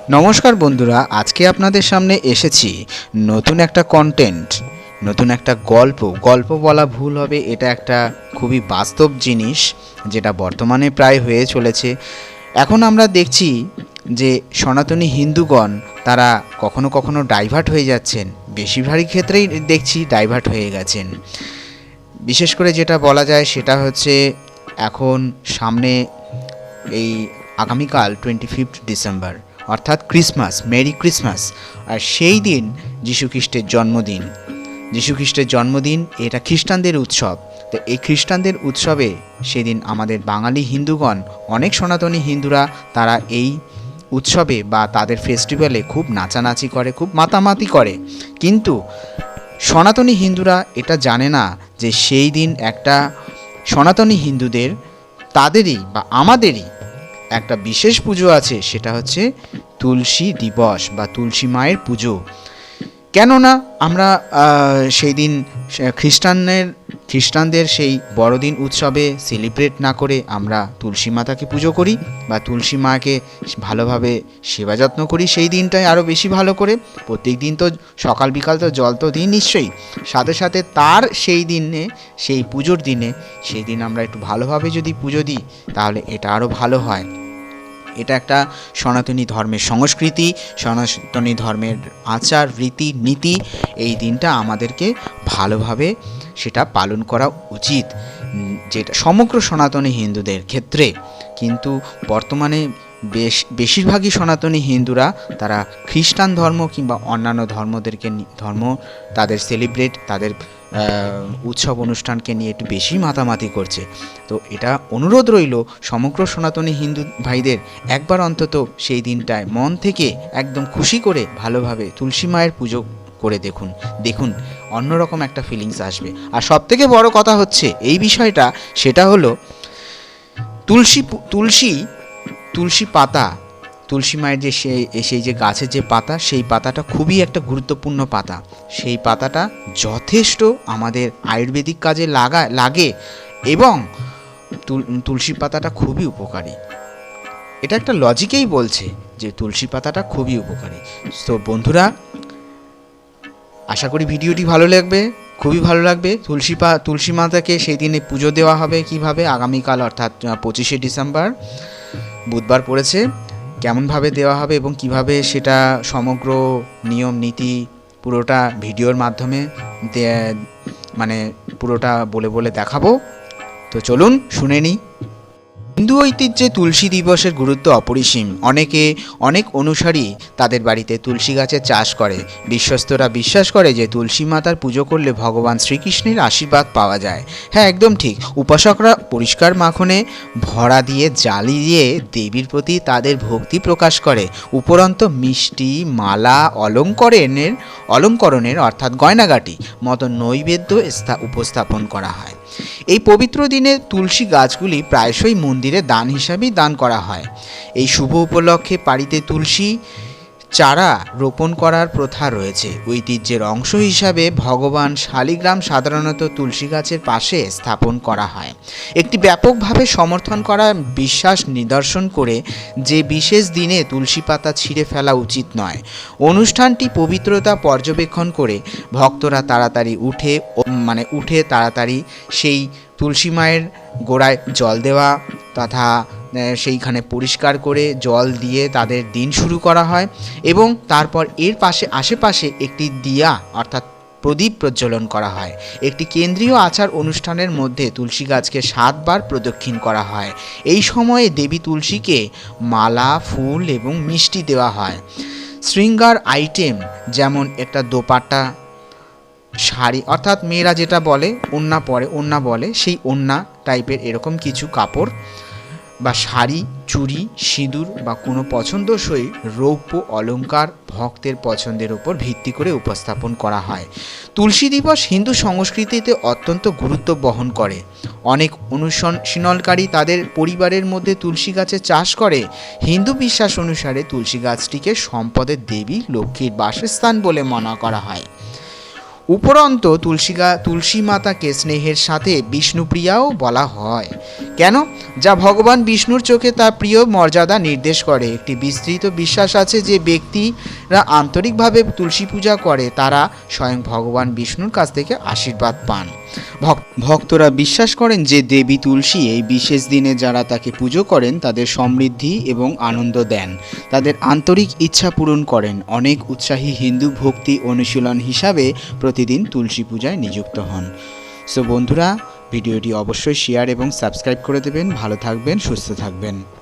নমস্কার বন্ধুরা, আজকে আপনাদের সামনে এসেছি নতুন একটা কন্টেন্ট নতুন একটা গল্প। গল্প বলা ভুল হবে, এটা একটা খুবই বাস্তব জিনিস যেটা বর্তমানে প্রায় হয়ে চলেছে। এখন আমরা দেখছি যে সনাতনী হিন্দুগণ তারা কখনো কখনো ডাইভার্ট হয়ে যাচ্ছেন। বেশিরভাগই ক্ষেত্রেই দেখছি ডাইভার্ট হয়ে গেছেন। বিশেষ করে যেটা বলা যায় সেটা হচ্ছে এখন সামনে এই আগামীকাল টোয়েন্টি ফিফথ ডিসেম্বর অর্থাৎ ক্রিসমাস, মেরি ক্রিসমাস, আর সেই দিন যীশুখ্রিস্টের জন্মদিন। যীশুখ্রিস্টের জন্মদিন এটা খ্রিস্টানদের উৎসব। তো এই খ্রিস্টানদের উৎসবে সেদিন আমাদের বাঙালি হিন্দুগণ, অনেক সনাতনী হিন্দুরা তারা এই উৎসবে বা তাদের ফেস্টিভ্যালে খুব নাচানাচি করে, খুব মাতামাতি করে। কিন্তু সনাতনী হিন্দুরা এটা জানে না যে সেই দিন একটা সনাতনী হিন্দুদের, তাদেরই বা আমাদেরই একটা বিশেষ পুজো আছে, সেটা হচ্ছে তুলসী দিবস বা তুলসী মায়ের পুজো। কেননা আমরা সেই দিন খ্রিস্টানের খ্রিস্টানদের সেই বড়দিন উৎসবে সেলিব্রেট না করে আমরা তুলসী মাতাকে পুজো করি বা তুলসী মাকে ভালোভাবে সেবা যত্ন করি, সেই দিনটাই আরও বেশি ভালো করে। প্রত্যেক দিন তো সকাল বিকাল তো জল তো দিই নিশ্চয়ই। সাথে সাথে তার সেই দিনে, সেই পুজোর দিনে, সেই দিন আমরা একটু ভালোভাবে যদি পুজো দিই, তাহলে এটা আরও ভালো হয়। এটা একটা সনাতনী ধর্মের সংস্কৃতি, সনাতনী ধর্মের আচার, রীতি, নীতি, এই দিনটা আমাদেরকে ভালোভাবে সেটা পালন করা উচিত। যেটা সমগ্র সনাতনী হিন্দুদের ক্ষেত্রে, কিন্তু বর্তমানে বেশ, বেশিরভাগই সনাতনী হিন্দুরা তারা খ্রিস্টান ধর্ম কিংবা অন্যান্য ধর্মদেরকে ধর্ম তাদের সেলিব্রেট তাদের উৎসব অনুষ্ঠানকে নিয়ে একটু বেশি মাতামাতি করছে। তো এটা অনুরোধ রইল সমগ্র সনাতনী হিন্দু ভাইদের একবার অন্তত সেই দিনটায় মন থেকে একদম খুশি করে ভালোভাবে তুলসী মায়ের পুজো করে দেখুন। দেখুন, অন্যরকম একটা ফিলিংস আসবে। আর সব থেকে বড় কথা হচ্ছে এই বিষয়টা, সেটা হলো তুলসী তুলসী তুলসী পাতা তুলসী মায়ের যে সেই সেই যে গাছের যে পাতা, সেই পাতাটা খুবই একটা গুরুত্বপূর্ণ পাতা। সেই পাতাটা যথেষ্ট আমাদের আয়ুর্বেদিক কাজে লাগা, লাগে এবং তুল- তুলসী পাতাটা খুবই উপকারী। এটা একটা লজিকেই বলছে যে তুলসী পাতাটা খুবই উপকারী। তো বন্ধুরা, আশা করি ভিডিওটি ভালো লাগবে, খুবই ভালো লাগবে। তুলসী পা, তুলসী মাতাকে সেই দিনে পুজো দেওয়া হবে কীভাবে? আগামীকাল অর্থাৎ পঁচিশে ডিসেম্বর, বুধবার পড়েছে। কেমনভাবে দেওয়া হবে এবং কীভাবে সেটা সমগ্র নিয়ম, নীতি পুরোটা ভিডিওর মাধ্যমে মানে পুরোটা বলে বলে দেখাবো। তো চলুন শুনে নিই। হিন্দু ঐতিহ্যে তুলসী দিবসের গুরুত্ব অপরিসীম। অনেকে অনেক অনুসারী তাদের বাড়িতে তুলসী গাছের চাষ করে। বিশ্বস্তরা বিশ্বাস করে যে তুলসী মাতার পুজো করলে ভগবান শ্রীকৃষ্ণের আশীর্বাদ পাওয়া যায়। হ্যাঁ একদম ঠিক। উপাসকরা পরিষ্কার মাখনে, ভরা দিয়ে, জালি দিয়ে দেবীর প্রতি তাদের ভক্তি প্রকাশ করে। উপরন্ত মিষ্টি, মালা, অলঙ্করণের অলঙ্করণের অর্থাৎ গয়নাগাটি, মতো নৈবেদ্য স্থা- উপস্থাপন করা হয়। এই পবিত্র দিনে তুলসী গাছগুলি প্রায়শই মন্দিরে দান হিসাবেই দান করা হয়। এই শুভ উপলক্ষে বাড়িতে তুলসী চারা রোপণ করার প্রথা রয়েছে। ঐতিহ্যের অংশ হিসাবে ভগবান শালিগ্রাম সাধারণত তুলসী গাছের পাশে স্থাপন করা হয়। একটি ব্যাপকভাবে সমর্থন করা বিশ্বাস নিদর্শন করে যে বিশেষ দিনে তুলসী পাতা ছিঁড়ে ফেলা উচিত নয়। অনুষ্ঠানটি পবিত্রতা পর্যবেক্ষণ করে ভক্তরা তাড়াতাড়ি উঠে মানে উঠে তাড়াতাড়ি সেই তুলসী মায়ের গোড়ায় জল দেওয়া তথা সেইখানে পরিষ্কার করে জল দিয়ে তাদের দিন শুরু করা হয় এবং তারপর এর পাশে, আশেপাশে একটি দিয়া, অর্থাৎ প্রদীপ প্রজ্বলন করা হয়। একটি কেন্দ্রীয় আচার অনুষ্ঠানের মধ্যে তুলসী গাছকে সাতবার প্রদক্ষিণ করা হয়। এই সময়ে দেবী তুলসীকে মালা, ফুল এবং মিষ্টি দেওয়া হয়। শৃঙ্গার আইটেম যেমন একটা দোপাট্টা, শাড়ি, অর্থাৎ মেয়েরা যেটা বলে, ওন্না পরে, ওন্না বলে, সেই ওন্না টাইপের এরকম কিছু কাপড় বা শাড়ি, চুড়ি, সিঁদুর বা কোনো পছন্দসই রৌপ্য, অলংকার ভক্তের পছন্দের ওপর ভিত্তি করে উপস্থাপন করা হয়। তুলসী দিবস হিন্দু সংস্কৃতিতে অত্যন্ত গুরুত্ব বহন করে। অনেক অনুশীলনকারী তাদের পরিবারের মধ্যে তুলসী গাছের চাষ করে। হিন্দু বিশ্বাস অনুসারে তুলসী গাছটিকে সম্পদের দেবী, লক্ষ্মীর বাসস্থান বলে মনে করা হয়। উপরন্ত তুলসীগা তুলসী মাতাকে স্নেহের সাথে বিষ্ণুপ্রিয়াও বলা হয়। কেন? যা ভগবান বিষ্ণুর চোখে তার প্রিয় মর্যাদা নির্দেশ করে। একটি বিস্তৃত বিশ্বাস আছে যে ব্যক্তিরা আন্তরিকভাবে তুলসী পূজা করে, তারা স্বয়ং ভগবান বিষ্ণুর কাছ থেকে আশীর্বাদ পান। ভক- ভক্তরা বিশ্বাস করেন যে দেবী তুলসী এই বিশেষ দিনে যারা তাকে পুজো করেন, তাদের সমৃদ্ধি এবং আনন্দ দেন। তাদের আন্তরিক ইচ্ছা পূরণ করেন। অনেক উৎসাহী হিন্দু ভক্তি অনুশীলন হিসাবে প্রতিদিন তুলসী পূজায় নিযুক্ত হন। সো বন্ধুরা, ভিডিওটি অবশ্যই শেয়ার এবং সাবস্ক্রাইব করে দেবেন। ভালো থাকবেন, সুস্থ থাকবেন।